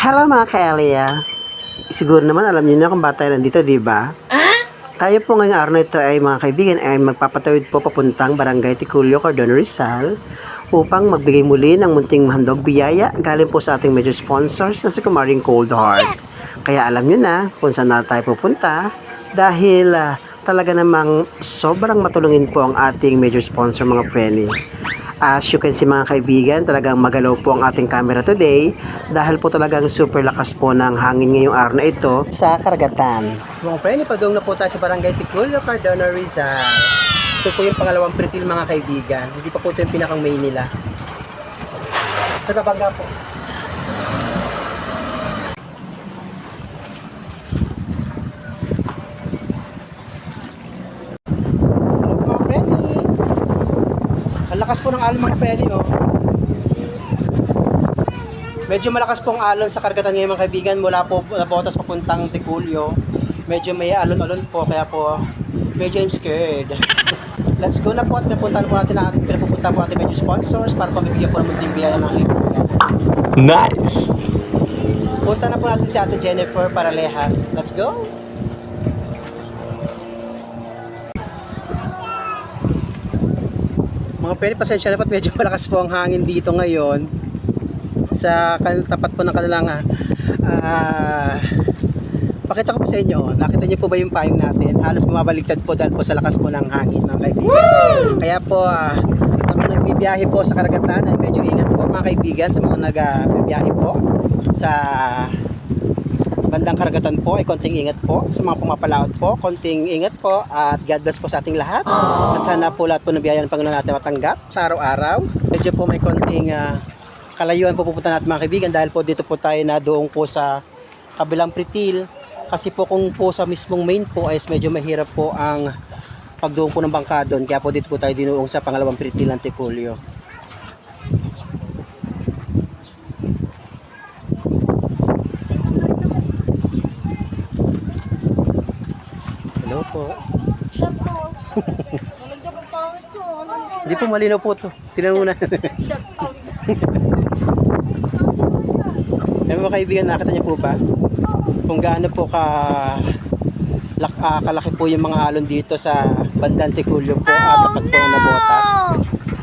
Hello mga ka-Elia. Siguro naman alam niyo na kung ba tayo nandito, di ba? Tayo po ngayong araw na ito ay mga kaibigan ay magpapatawid po papuntang Barangay Ticulio, Cordon Rizal upang magbigay muli ng munting handog biyaya galing po sa ating major sponsors na si Kumaring Cold Heart. Kaya alam niyo na kung saan na tayo pupunta dahil ah, talaga namang sobrang matulungin po ang ating major sponsor mga preni. As you can see mga kaibigan, talagang magalaw po ang ating camera today dahil po talagang super lakas po ng hangin ngayong araw na ito sa karagatan. Mga preni, padung na po tayo sa Barangay Ticulio, Cardona, Rizal. Ito po yung pangalawang pretil mga kaibigan. Hindi pa po ito yung pinakang main nila. Sa Kabanga po. Lakas po ng alon mga oh. Medyo malakas pong alon sa karagatan ngayon mga kaibigan mula po na botas papuntang Ticulio. Medyo may alon-alon po kaya po medyo I'm scared. Let's go na po at napuntahan po natin ang pinapupunta po ating medyo sponsors para pamibigyan po ng munting biyaya mga kaibigan. Nice! Punta na po natin si Ate Jennifer Paralejas. Let's go! Mga pwede, pasensya na po. Medyo malakas po ang hangin dito ngayon. Sa tapat po ng kanilang ah, ah, pakita ko po sa inyo oh. nakita niyo po ba yung payong natin? Halos bumabaligtad po dahil po sa lakas po ng hangin mga kaibigan kaya po ah, sa mga nagbibiyahe po sa karagatan ay medyo ingat po mga kaibigan sa mga nagbibiyahe po sa bandang karagatan po. Ay konting ingat po sa mga pumapalaot po. Konting ingat po at God bless po sa ating lahat. At sana po lahat po ng biyaya ng Panginoon natin matanggap sa araw-araw. Medyo po may konting ah, kalayuan po pupunta natin mga kaibigan dahil po dito po tayo na doon po sa kabilang pritil kasi po kung po sa mismong main po ay medyo mahirap po ang pagdoon po ng bangka doon. Kaya po dito po tayo dinuong sa pangalawang pritil ng Ticulio Hello po Shut up. Malagyan ang pangit ko. Malagyan. Hindi po malinaw po to. Tingnan muna. Shut up. May mga kaibigan, nakita niyo po ba? Kung gaano po ka lak, ah, kalaki po yung mga alon dito sa bandang Ticulio po at tapat po na botas.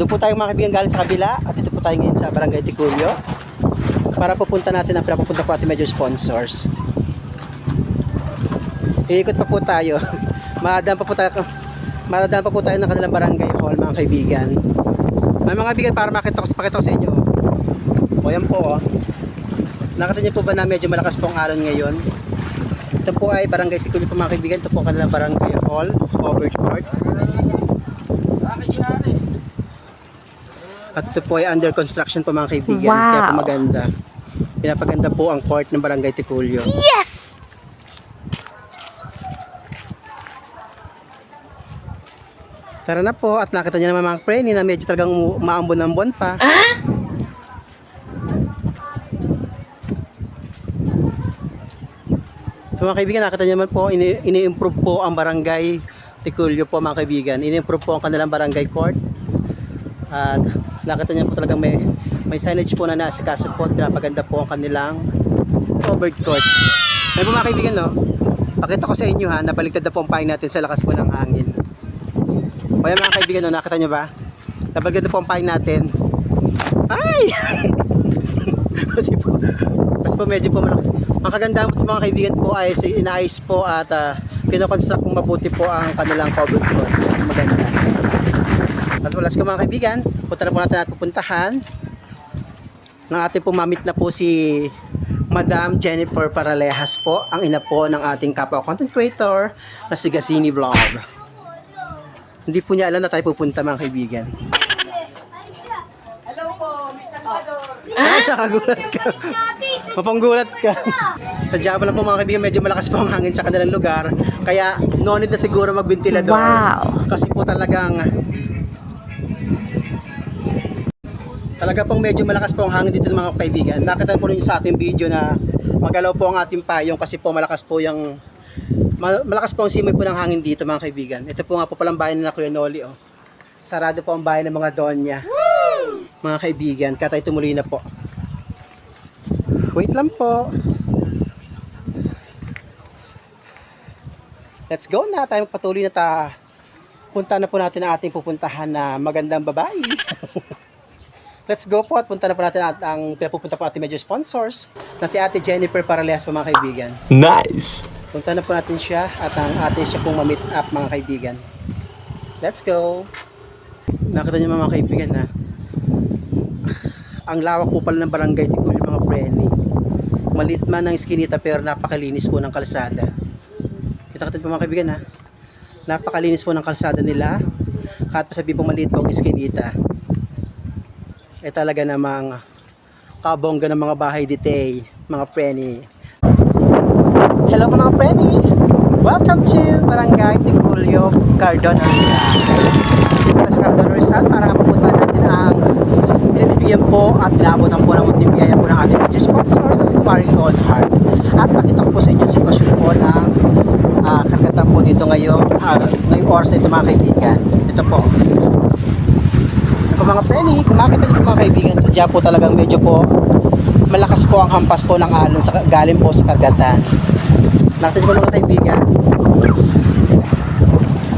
Doon po tayo mga kaibigan galing sa kabila at dito po tayo ngayon sa Barangay Ticulio para pupunta natin ang pinapupunta po ating medyo sponsors. Iikot pa po tayo. Madaan pa po tayo Madadaan pa po tayo ng kanilang barangay hall mga kaibigan. May mga kaibigan para makita ko, pakita ko sa inyo. O yan po oh. Nakita niyo po ba na medyo malakas po ang alon ngayon? Ito po ay barangay Ticulio po mga kaibigan. Ito po kanilang barangay hall, covered court. At ito po ay under construction po mga kaibigan. Kaya po Wow. maganda. Pinapaganda po ang court ng barangay Ticulio. Yes! Tara na po at nakita niyo naman mga preni na medyo talagang umaambon-ambon pa. So mga kaibigan, nakita niyo naman po, ini- ini-improve po ang barangay Ticulio po mga kaibigan. Ini-improve po ang kanilang barangay court. At nakita niyo po talagang may, may signage po na naasikaso po at pinapaganda po ang kanilang covered court. Ayun po mga kaibigan, no? Pakita ko sa inyo ha, nabaligtad na po ang pahin natin sa lakas po ng hangin. O yan mga kaibigan, nakita nyo ba? Nabaligtad na po ang pahin natin. Ay! kasi po, kasi po medyo po malakas. Ang kagandahan po mga kaibigan po ay inaayos po at uh, kinoconstruct kung mabuti po ang kanilang covered court. Maganda. At wala ko mga kaibigan, punta na po natin at pupuntahan ng ating pumamit na po si Madam Jennifer Paralejas po, ang ina po ng ating kapwa content creator na si Gazini Vlog. Hindi po niya alam na tayo pupunta mga kaibigan. Ay, nakagulat ka. Mapanggulat ka. Sadya pa lang po mga kaibigan, medyo malakas po ang hangin sa kanilang lugar. Kaya no need na siguro magbentilador. Wow. Kasi po talagang talaga pong medyo malakas po ang hangin dito ng mga kaibigan. Nakita po ninyo sa ating video na magalaw po ang ating payong kasi po malakas po yung malakas po ang simoy po ng hangin dito mga kaibigan. Ito po nga po palang bayan na Kuya Noli oh. Sarado po ang bayan ng mga Donya. Mga kaibigan, kaya tayo tumuloy na po. Wait lang po. Let's go na. Tayo magpatuloy na ta. Punta na po natin ang ating pupuntahan na magandang babae. Let's go po at punta na po natin at ang pinapupunta po natin medyo sponsors na si Ate Jennifer Paraleas po mga kaibigan. Nice. Punta na po natin siya at ang ate siya pong ma-meet up mga kaibigan. Let's go! Nakita niyo mga kaibigan na ang lawak po pala ng barangay Tikul yung mga preni. Malit man ang skinita pero napakalinis po ng kalsada. Kita kita po mga kaibigan ha. Napakalinis po ng kalsada nila. Kahit pa sabihin po maliit po ang skinita. Eh talaga namang kabongga ng mga bahay ditay, mga preni. Hello mga preni! Welcome to Barangay Ticulio, Cardon, Rizal. Sa Cardon, Rizal para mapunta natin ang pinibigyan po at pinabutan po ng munting biyaya po ng ating major sponsor sa Sinumari Gold Heart. At pakita ko po sa inyo ang sitwasyon po ng uh, karagatan po dito ngayong, uh, ngayong oras na ito mga kaibigan. Ito po. Ako mga preni, kung makita niyo po mga kaibigan, sadya po talagang medyo po malakas po ang hampas po ng alon sa, galing po sa karagatan. Nakita niyo ba mga kaibigan?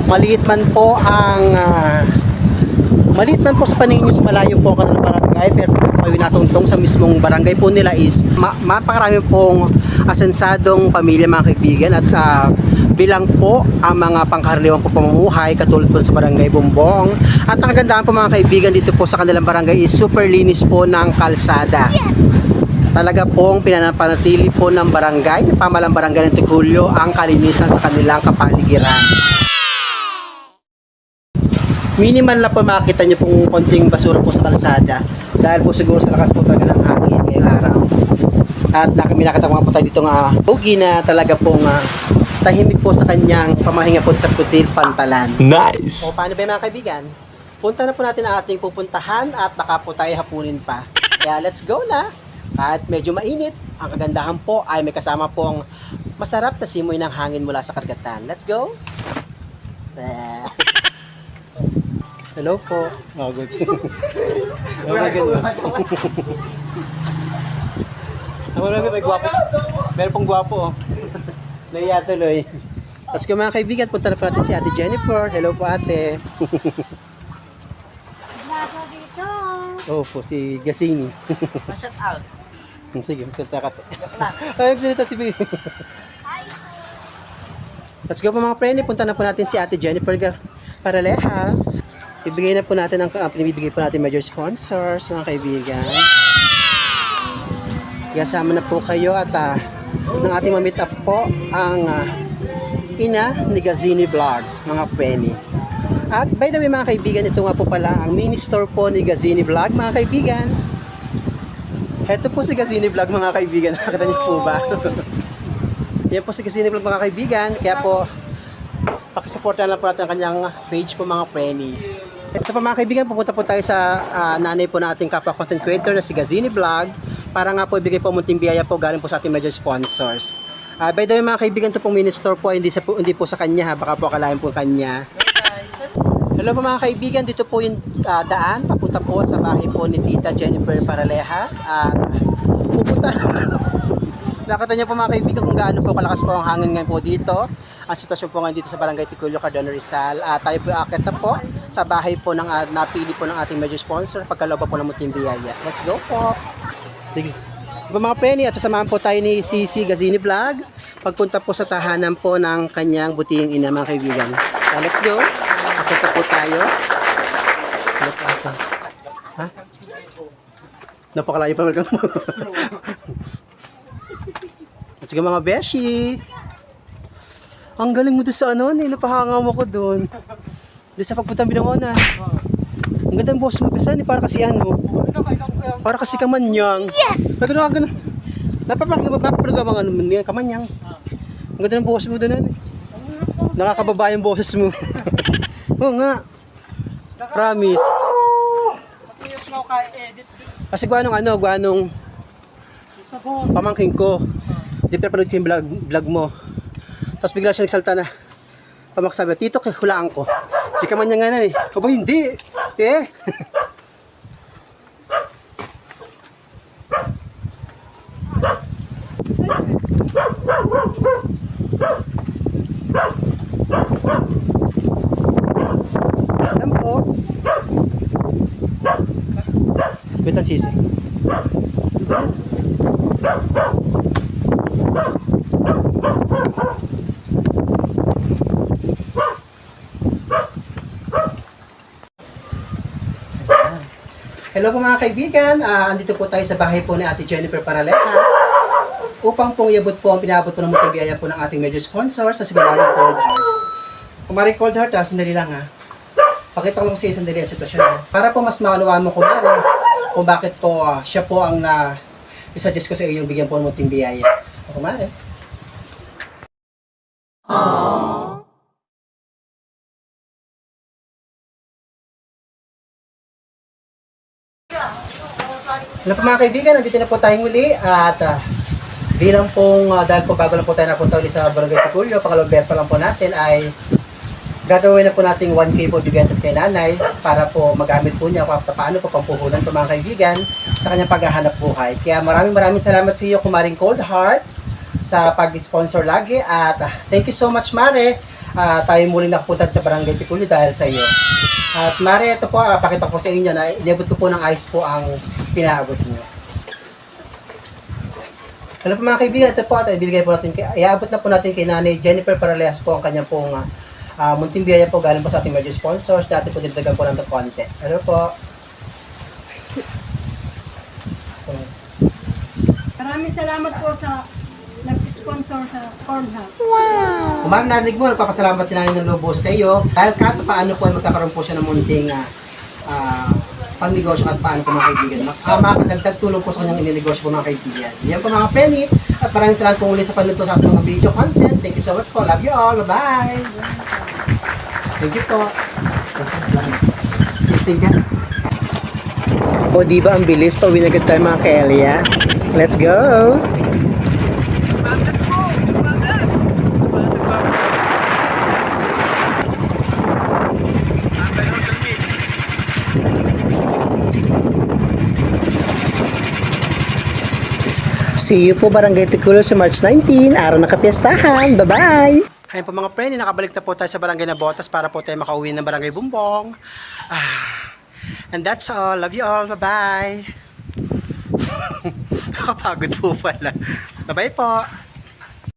Maliit man po ang ah, maliit man po sa paningin nyo sa malayo po ang kanilang barangay pero kayo natuntong sa mismong barangay po nila is ma mapakarami pong asensadong pamilya mga kaibigan. At ah, bilang po ang mga pangkaraniwang po pamumuhay katulad po sa barangay Bumbong. At ang kagandahan po mga kaibigan dito po sa kanilang barangay is super linis po ng kalsada talaga pong pinanapanatili po ng barangay, ng pamalang barangay ng Tigulyo ang kalinisan sa kanilang kapaligiran. Minimal na po makita niyo pong konting basura po sa kalsada dahil po siguro sa lakas po talaga ng hangin ngayong araw. At na kami nakita mga po tayo dito nga bugi na talaga pong ah, tahimik po sa kanyang pamahinga po sa putil pantalan. Nice. O paano ba mga kaibigan? Punta na po natin ang ating pupuntahan at baka po tayo hapunin pa. Kaya let's go na! At medyo mainit, ang kagandahan po ay may kasama pong masarap na simoy ng hangin mula sa karagatan. Let's go! Hello po. Oh, good. oh, my goodness. Ang marami may gwapo. Meron pong gwapo oh. Naiya tuloy. Let's go mga kaibigan, punta na po natin si Ate Jennifer. Hello po ate. Lago dito. Oo po, si Gasini. Pa-shout out. Sige, magsalita ka. Ay, magsalita si Baby. Let's go po mga friend. Punta na po natin si Ate Jennifer Paralehas. Ibigay na po natin ang uh, pinibigay po natin major sponsors, mga kaibigan. Kasama na po kayo at uh, ng ating mamit up po ang ah, ina ni Gazini Vlogs, mga Penny. At by the way mga kaibigan, ito nga po pala ang mini store po ni Gazini Vlog, mga kaibigan. Ito po si Gazini Vlog mga kaibigan. Nakita niyo po ba? Yan po si Gazini Vlog mga kaibigan. Kaya po, pakisuportahan lang po natin ang kanyang page po mga premi. Ito po mga kaibigan, pupunta po tayo sa ah, nanay po na ating kapwa content creator na si Gazini Vlog para nga po ibigay po munting biyaya po galing po sa ating major sponsors. Ah, by the way mga kaibigan, ito pong mini store po, hindi, sa, po, hindi po sa kanya ha, baka po akalain po kanya. Hello po mga kaibigan, dito po yung ah, daan papunta po sa bahay po ni Tita Jennifer Paralejas at pupunta Nakita niyo po mga kaibigan kung gaano po kalakas po ang hangin ngayon po dito. Ang sitwasyon po ngayon dito sa Barangay Ticulio, Cardona Rizal. At tayo po akit na po sa bahay po ng ah, napili po ng ating major sponsor pagkaloob po ng Muting Biyaya. Let's go po! Sige. Diba mga Penny, at sasamahan po tayo ni Cici Gazini Vlog pagpunta po sa tahanan po ng kanyang butihing ina mga kaibigan. Ah, let's go! Akit po tayo. Ano? Ha? Napakalayo pa welcome mo. Let's go mga beshi! Ang galing mo doon sa ano, eh, napahanga mo ko doon. Doon sa pagpunta binangona. Ang ganda ng boss mo, kasi ni para kasi ano, para kasi kamanyang. Yes! Nagano ka ganun. Napapakita napapagawa mga ano yan, kamanyang. Ang ganda ng boss mo doon. Eh. Nakakababa yung boses mo. Oo nga. Promise. Kasi guanong ano, guanong pamangking ko. Di pinapanood ko yung vlog, vlog mo. Tapos bigla siya nagsalta na. Pamaksabi, tito, hulaan ko. Si Kamanya nga na eh. Aba, hindi. Eh. ng sisi. Hello po mga kaibigan, Ah, andito po tayo sa bahay po ni Ate Jennifer Paralejas upang pong iabot po ang pinabot po ng multibiyaya po ng ating major sponsors sa si Kumaring Cold Heart. Kumaring Cold Heart, ah, sandali lang ha. Pakita ko lang sa iyo sandali ang sitwasyon ha. Para po mas maunawaan mo kumari kung bakit po ah, siya po ang na isuggest ko sa iyo bigyan po ng munting biyaya. O kumari. Hello po mga kaibigan, nandito na po tayong muli at ah, bilang pong ah, dahil po bago lang po tayo napunta ulit sa Barangay Tukulyo, pangalawang beses pa lang po natin ay gagawin na po nating 1K po bigyan kay nanay para po magamit po niya pa- paano po pampuhunan po mga kaibigan sa kanyang paghahanap buhay. Kaya maraming maraming salamat sa iyo Kumaring Cold Heart sa pag-sponsor lagi at ah, thank you so much Mare. Ah, tayo muli nakapunta sa Barangay Tukulyo dahil sa iyo. At Mare, ito po, ah, pakita ko sa inyo na inabot ko po ng ayos po ang pinaabot niyo. Hello po mga kaibigan, ito po at ibibigay po natin, kay, iabot na po natin kay Nanay Jennifer Paraleas po ang kanyang pong uh, uh, munting biyaya po galing po sa ating major sponsors. Dati po dinagdagan po ng konti. Hello po. Maraming salamat po sa nag-sponsor sa Corn Hub. Kung narinig mo, nagpapasalamat si Nanay ng Lobo sa iyo. Dahil kahit paano po ay magkakaroon po siya ng munting uh, uh, pangnegosyo at paano po mga kaibigan. Uh, makakadagdag tulong po sa kanyang ininegosyo po mga kaibigan. Yan po mga penny. At maraming salamat po uli sa panood po sa ating mga video content. Thank you so much po. Love you all. Bye-bye. Po. Thank you. O di ba ang bilis pa agad tayo mga ka-Elia? Let's go! See you po Barangay Tikulo sa March 19, araw ng kapiestahan. Bye-bye! Hi po mga friend, nakabalik na po tayo sa Barangay Nabotas para po tayo makauwi ng Barangay Bumbong. Ah, and that's all. Love you all. Bye-bye! Nakapagod po pala. Bye-bye po!